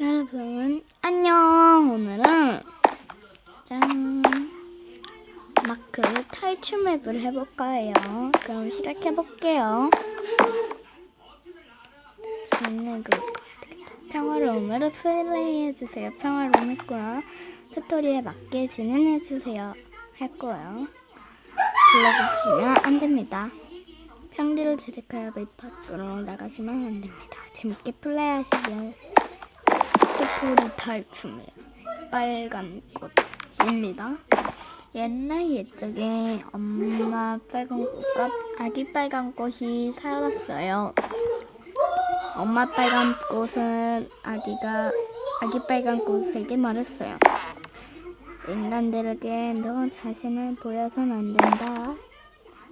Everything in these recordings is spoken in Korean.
여러분 안녕. 오늘은 짠. 마크 탈출 맵을 해볼 거예요. 그럼 시작해 볼게요. 저는 그 평화로움으로 플레이 해 주세요. 평화로움 했고요 스토리에 맞게 진행해 주세요. 할 거예요. 불러주시면 안 됩니다. 평지를 제작하여 맵 밖으로 나가시면 안 됩니다. 재밌게 플레이하시길 스토리 탈춤의 빨간 꽃입니다. 옛날 옛적에 엄마 빨간 꽃과 아기 빨간 꽃이 살았어요. 엄마 빨간 꽃은 아기가 아기 빨간 꽃에게 말했어요. 인간들에게 너 자신을 보여선 안 된다.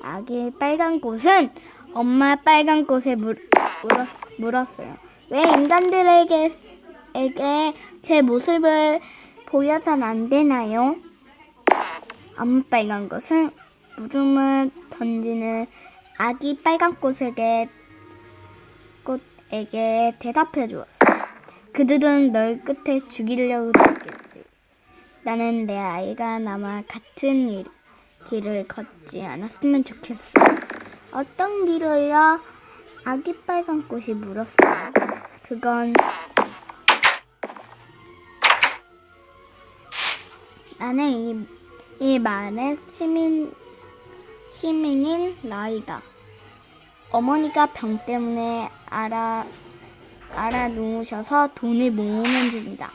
아기 빨간 꽃은 엄마 빨간 꽃에 물, 물었, 물었어요. 왜 인간들에게 에게 제 모습을 보여선 안 되나요? 엄마 빨간 꽃은 물음을 던지는 아기 빨간 꽃에게 꽃에게 대답해 주었어. 그들은 널 끝에 죽이려고 했겠지. 나는 내 아이가 나와 같은 일, 길을 걷지 않았으면 좋겠어. 어떤 길을요? 아기 빨간 꽃이 물었어요. 그건 나는 이, 이 말의 시민, 시민인 나이다. 어머니가 병 때문에 알아, 알아 누우셔서 돈을 모으는 중이다.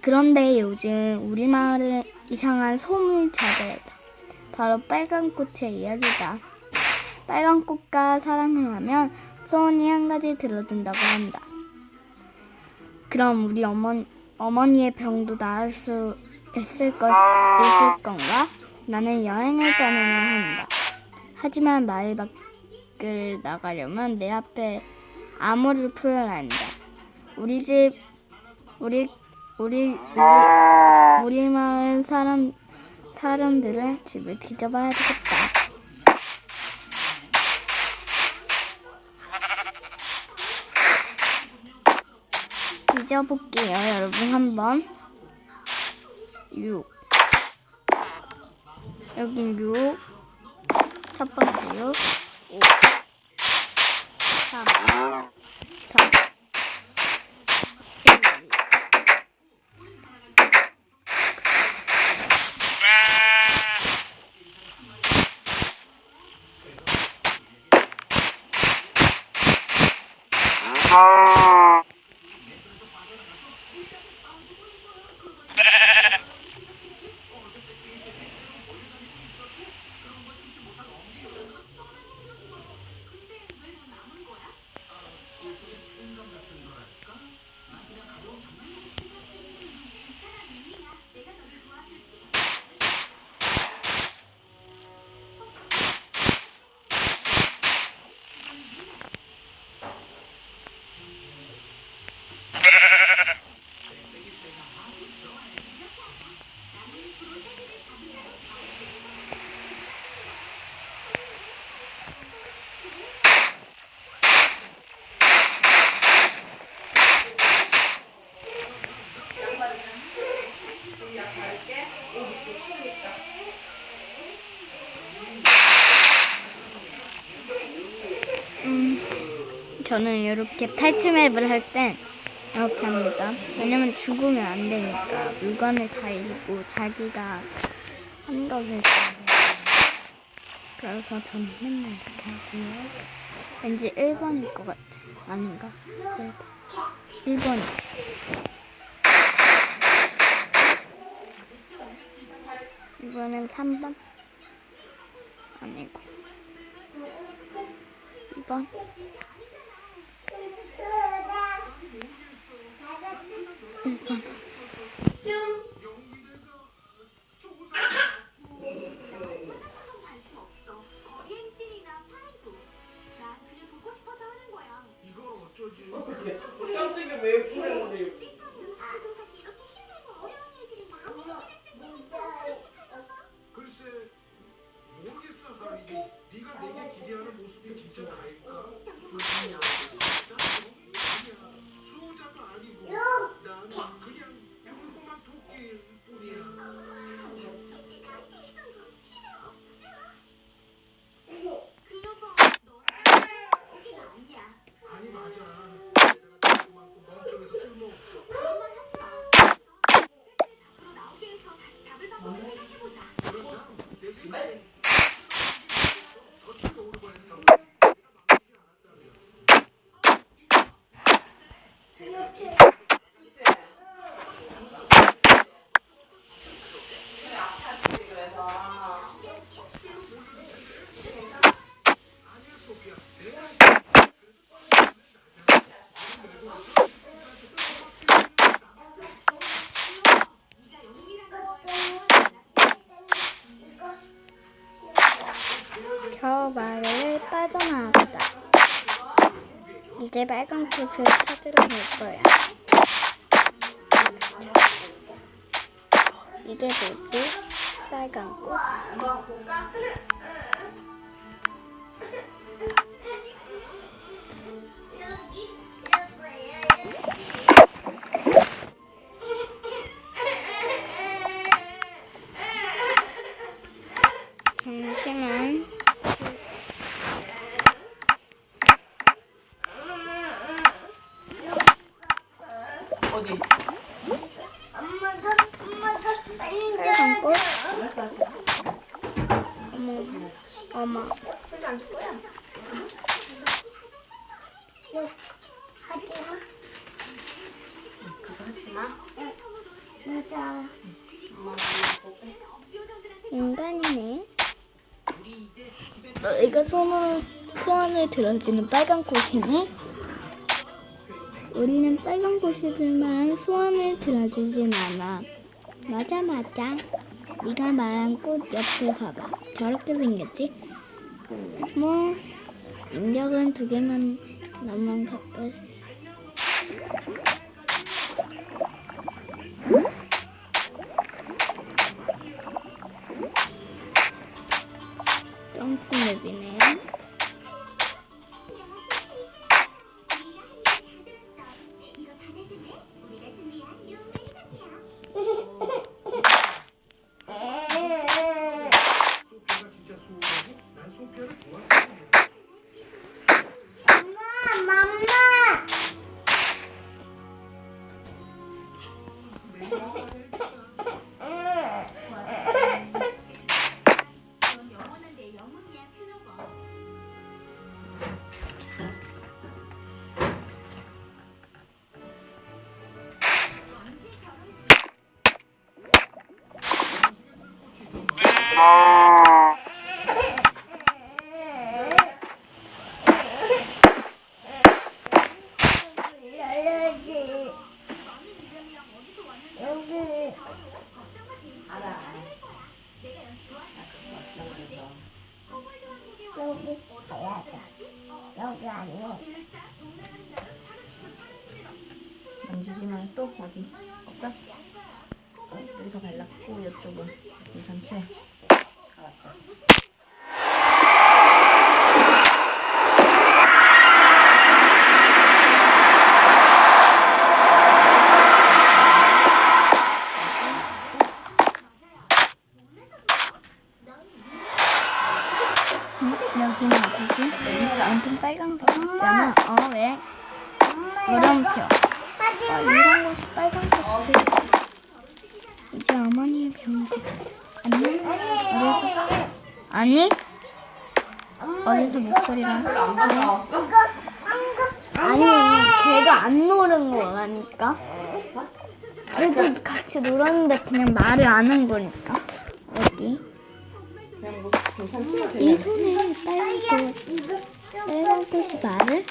그런데 요즘 우리 마을은 이상한 소문이 자자하다. 바로 빨간 꽃의 이야기다. 빨간 꽃과 사랑을 하면 소원이 한 가지 들어준다고 한다. 그럼 우리 어머, 어머니의 병도 나을 수 있을 것, 있을 건가? 나는 여행을 떠나야 한다. 하지만 마을 밖을 나가려면 내 앞에 암호를 풀어야 한다. 우리 집, 우리, 우리, 우리, 우리 마을 사람, 사람들의 집을 뒤져봐야 되겠다. 뒤져볼게요, 여러분, 한번. 6. 여긴 6. 첫 번째 6. 5. 3. 4. 1. 음, 저는 이렇게 탈출 맵을 할 땐 이렇게 합니다. 왜냐면 죽으면 안 되니까 물건을 다 잃고 자기가 한 것을. 그래서 저는 맨날 이렇게 하고요. 왠지 1번일 것 같아. 아닌가? 1번. 1번. 이번엔 3번? 아니고. 2번. 깜짝이야. 왜 그래 글쎄 겨우 말을 빠져나왔다. 이제 빨간 꽃을 찾으러 갈 거야. 이게 뭐지? 빨간 꽃. 잠시만. 어디? 엄마가 엄마가 꽃? 알았어 알았어. 어머, 어머. 혼자 앉을 거야? 소원, 소원을 들어주는 빨간 꽃이니? 우리는 빨간 꽃이지만 소원을 들어주진 않아. 맞아 맞아. 네가 말한 꽃 옆에 봐봐. 저렇게 생겼지? 뭐 인력은 두 개만 넘으면 가까 만지지만 또 어디? 없어? 어, 여기가 발랐고 이쪽은 괜찮지? 여기는 어디지? 완전 빨간색 있잖아. 어 왜? 물음표. 어, 이런 곳이 빨간색이 이제 어머니의 병이 되죠. 안녕? 어디서? 아니? 어디서 나왔어? 아니, 걔도 안 노는 거라니까. 걔도 같이 놀았는데 그냥 말을 안 한 거니까. 어디? 뭐 괜찮지? 이. 손에 빨간 꽃, 빨간 꽃이 말을?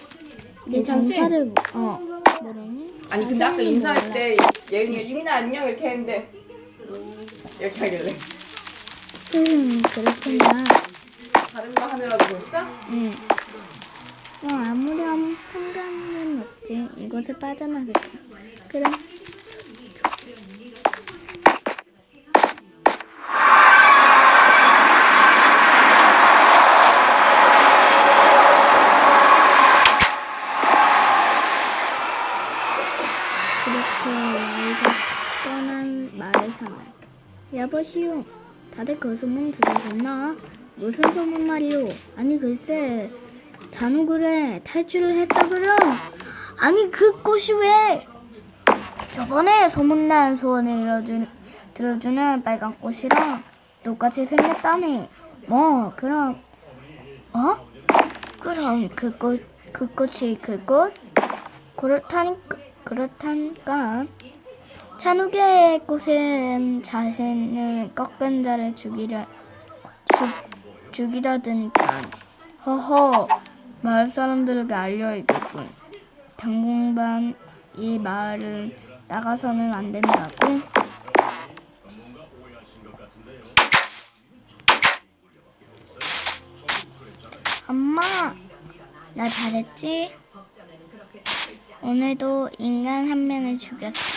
내 괜찮지? 정사를 어 모르니? 아니 근데 아까 인사할 때 예은이가 유민아 안녕 이렇게 했는데 이렇게 하길래 음 그렇구나. 다른 거 하느라고 그랬어? 응. 어 아무렴 상관은 없지. 이곳을 빠져나갈까. 그래. 여보시오 다들 그 소문 들으셨나? 무슨 소문 말이오? 아니 글쎄 그래 탈출을 했다 그려 아니 그 꽃이 왜 저번에 소문난 소원을 이뤄주, 들어주는 빨간 꽃이랑 똑같이 생겼다니 뭐 그럼 어? 그럼 그 꽃, 그 꽃이 그 꽃? 그렇다니까 그렇다니까 찬우개의 꽃은 자신을 꺾은 자를 죽이려 죽, 죽이려드니까 허허 마을 사람들에게 알려야겠군 당분간 이 마을은 나가서는 안 된다고 엄마, 나 잘했지? 오늘도 인간 한 명을 죽였어.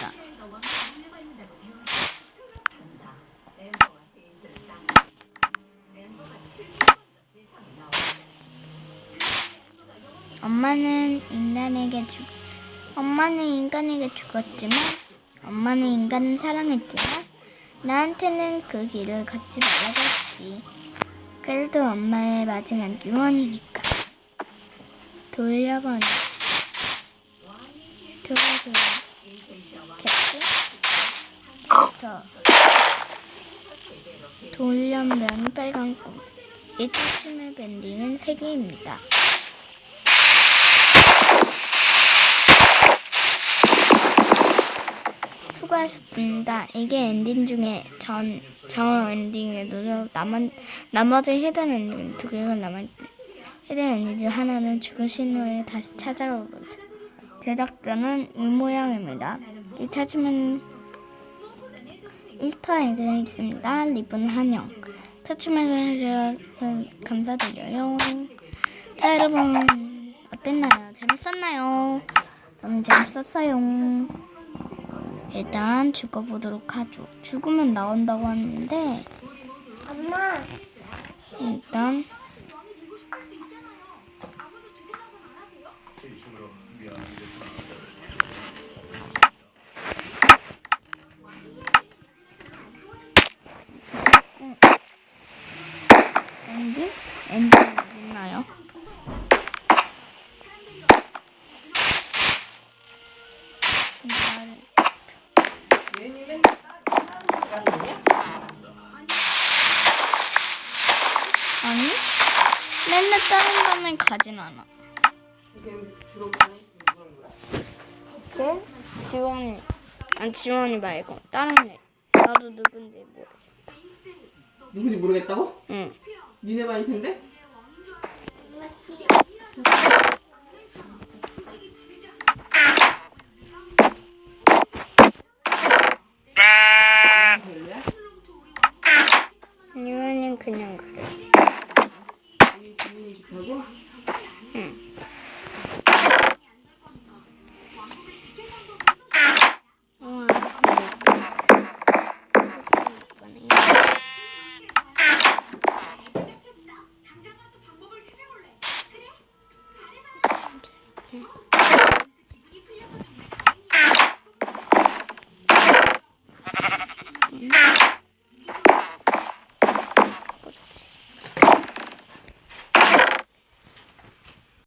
엄마는 인간에게 죽, 엄마는 인간에게 죽었지만, 엄마는 인간을 사랑했지만, 나한테는 그 길을 걷지 했지. 그래도 엄마의 마지막 유언이니까. 돌려보내. 돌려보내. 지터. 돌려면 빨간 꿈. 이 춤의 밴딩은 3개입니다. 수고하셨습니다. 이게 엔딩 중에 전, 전 엔딩에도 남은, 나머지 히든 엔딩 두 개가 남아있 히든 엔딩 중 하나는 죽으신 후에 다시 찾아오세요. 제작자는 이 모양입니다. 이 찾으면 이스터 에그가 있습니다. 리본 한영. 터치맨을 해주셔서 감사드려요. 자, 여러분, 어땠나요? 재밌었나요? 저는 재밌었어요. 일단 죽어보도록 하죠. 죽으면 나온다고 하는데 엄마. 일단 엔딩? 엔딩 지원이 말고 다른 애 나도 누군지 모르 누군지 모르겠다고? 응 니네 반일 텐데?